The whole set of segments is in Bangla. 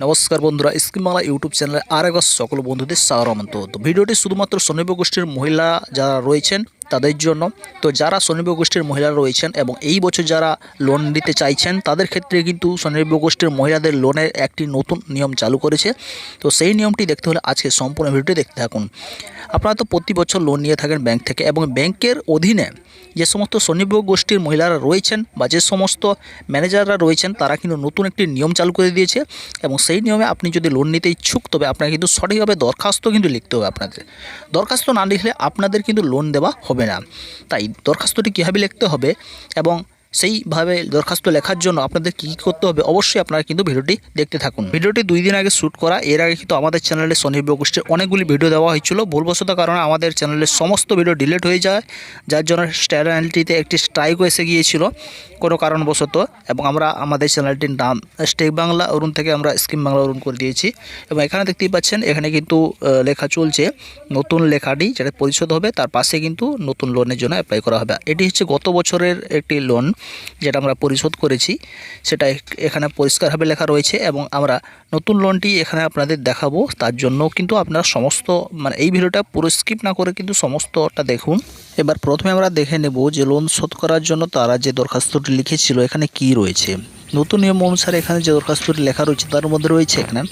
নমস্কার বন্ধুরা স্কিম বাংলা ইউটিউব চ্যানেলে আরেকবার সকল বন্ধুদের স্বাগত তো ভিডিওটি শুধুমাত্র স্বনির্ভর গোষ্ঠীর মহিলা যারা রয়েছেন তাদের জন্য। তো যারা স্বনির্ভর গোষ্ঠীর মহিলা রয়েছেন এবং এই বছর যারা লোন নিতে চাইছেন, তাদের ক্ষেত্রে কিন্তু স্বনির্ভর গোষ্ঠীর মহিলাদের লোনের একটি নতুন নিয়ম চালু করেছে। তো সেই নিয়মটি দেখতে হলে আজকে সম্পূর্ণ ভিডিওটি দেখতে থাকুন। আপনারা তো প্রতি বছর লোন নিয়ে থাকেন ব্যাংক থেকে এবং ব্যাংকের অধীনে যে সমস্ত স্বনির্ভর গোষ্ঠীর মহিলারা রয়েছেন বা যে সমস্ত ম্যানেজাররা রয়েছেন, তারা কিন্তু নতুন একটি নিয়ম চালু করে দিয়েছে এবং সেই নিয়মে আপনি যদি লোন নিতে ইচ্ছুক, তবে আপনাকে কিন্তু সঠিকভাবে দরখাস্ত কিন্তু লিখতে হবে আপনাদের। দরখাস্ত না লিখলে আপনাদের কিন্তু লোন দেওয়া হবে না। তাই দরখাস্তটি কীভাবে লিখতে হবে এবং সেইভাবে দরখাস্ত লেখার জন্য আপনাদের কী কী করতে হবে অবশ্যই আপনারা কিন্তু ভিডিওটি দেখতে থাকুন। ভিডিওটি দুই দিন আগে শ্যুট করা, এর আগে কিন্তু আমাদের চ্যানেলে স্বনির্ভর গোষ্ঠীর অনেকগুলি ভিডিও দেওয়া হয়েছিল। ভুলবশত কারণে আমাদের চ্যানেলের সমস্ত ভিডিও ডিলিট হয়ে যায়, যার জন্য চ্যানেলটিতে একটি স্ট্রাইকও এসে গিয়েছিল কোনো কারণবশত এবং আমরা, আমাদের চ্যানেলটির নাম স্টেক বাংলা, অরুণ থেকে আমরা স্কিম বাংলা অরুণ করে দিয়েছি। এবং এখানে দেখতেই পাচ্ছেন, এখানে কিন্তু লেখা চলছে, নতুন লেখাটি যেটা পরিশোধ হবে, তার পাশে কিন্তু নতুন লোনের জন্য অ্যাপ্লাই করা হবে। এটি হচ্ছে গত বছরের একটি লোন যেটা আমরা পরিশোধ করেছি, সেটা এখানে পরিষ্কারভাবে লেখা রয়েছে এবং আমরা নতুন লোনটি এখানে আপনাদের দেখাবো। তার জন্য কিন্তু আপনারা সমস্ত মানে এই ভিডিওটা পুরো স্কিপ না করে কিন্তু সমস্তটা দেখুন। এবার প্রথমে আমরা দেখে নেব যে লোন শোধ করার জন্য তারা যে দরখাস্তটি লিখেছিল, এখানে কি রয়েছে। নতুন নিয়ম অনুসারে এখানে যে দরখাস্তটি লেখা রয়েছে, তার মধ্যে রয়েছে এখানে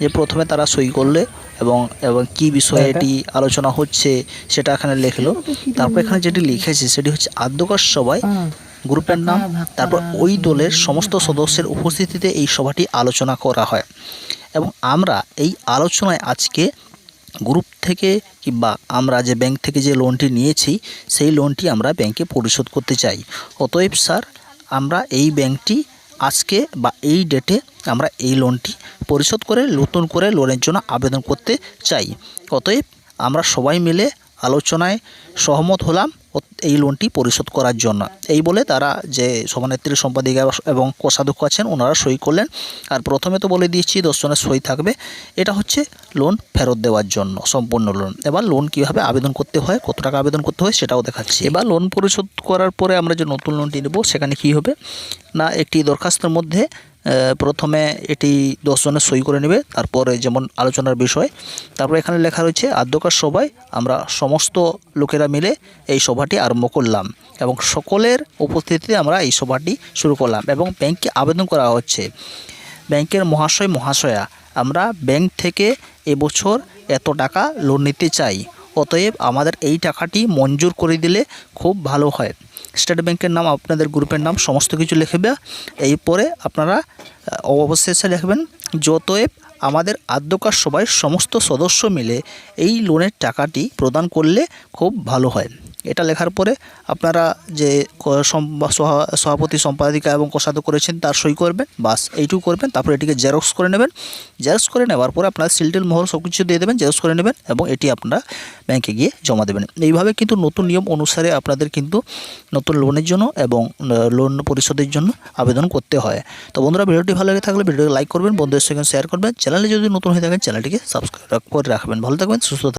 যে প্রথমে তারা সই করলে এবং এবং কি বিষয়ে এটি আলোচনা হচ্ছে, সেটা এখানে লিখলো। তারপর এখানে যেটি লিখেছে, সেটি হচ্ছে আদ্যকর সভায় গ্রুপের নাম। তারপর ওই দলের সমস্ত সদস্যের উপস্থিতিতে এই সভাটি আলোচনা করা হয়। এবং আমরা এই আলোচনায় আজকে গ্রুপ থেকে কিংবা আমরা যে ব্যাংক থেকে যে লোনটি নিয়েছি, সেই লোনটি আমরা ব্যাংকে পরিশোধ করতে চাই। অতএব স্যার, আমরা এই ব্যাংকটি আজকে বা এই ডেটে আমরা এই লোনটি পরিশোধ করে, নতুন করে লোনের জন্য আবেদন করতে চাই। অতএব আমরা সবাই মিলে আলোচনায় সহমত হলাম এই লোনটি পরিশোধ করার জন্য। এই বলে তারা যে সভানেত্রী সম্পাদিকা এবং কোষাধ্যক্ষ আছেন, ওনারা সই করলেন। আর প্রথমে তো বলে দিয়েছি দশজনের সই থাকবে। এটা হচ্ছে লোন ফেরত দেওয়ার জন্য, সম্পূর্ণ লোন এবার লোন কীভাবে আবেদন করতে হয়, কত টাকা আবেদন করতে হয় সেটাও দেখাচ্ছি। এবার লোন পরিশোধ করার পরে আমরা যে নতুন লোনটি নেব, সেখানে কী হবে? না, একটি দরখাস্তের মধ্যে প্রথমে এটি দশজনের সই করে নেবে, তারপরে যেমন আলোচনার বিষয়, তারপরে এখানে লেখা রয়েছে, আদ্যকার সভায় আমরা সমস্ত লোকেরা মিলে এই সভাটি আরম্ভ করলাম এবং সকলের উপস্থিতিতে আমরা এই সভাটি শুরু করলাম এবং ব্যাংকে আবেদন করা হচ্ছে। ব্যাংকের মহাশয়, মহাশয়া, আমরা ব্যাংক থেকে এবছর এত টাকা লোন নিতে চাই, অতএব আমাদের এই টাকাটি মঞ্জুর করে দিলে খুব ভালো হয়। স্টেট ব্যাংকের নাম, আপনাদের গ্রুপের নাম, সমস্ত কিছু লিখবে এরপরে আপনারা অবশেষে লিখবেন যতএব আমাদের আদ্যকার সবাই সমস্ত সদস্য মিলে এই লোনের টাকাটি প্রদান করলে খুব ভালো হয়। এটা লেখার পরে আপনারা যে সভাপতি, সম্পাদিকা এবং কোষাধ্যক্ষ করেছেন তার সই করবেন, বাস এইটুকু করবেন, তারপর এটিকে জেরক্স করে নেবেন। জেরক্স করে নেওয়ার পরে আপনারা সিলটিল মোহর সব কিছু দিয়ে দেবেন, জেরক্স করে নেবেন এবং এটি আপনারা ব্যাংকে গিয়ে জমা দেবেন। এইভাবে কিন্তু নতুন নিয়ম অনুসারে আপনাদের কিন্তু নতুন লোনের জন্য এবং লোন পরিশোধের জন্য আবেদন করতে হয়। তো বন্ধুরা, ভিডিওটি ভালো লেগে থাকলে ভিডিওটি লাইক করবেন, বন্ধুদের সঙ্গে শেয়ার করবেন। চ্যানেলে যদি নতুন হয়ে থাকেন, চ্যানেলটিকে সাবস্ক্রাইব করে রাখবেন। ভালো থাকবেন, সুস্থ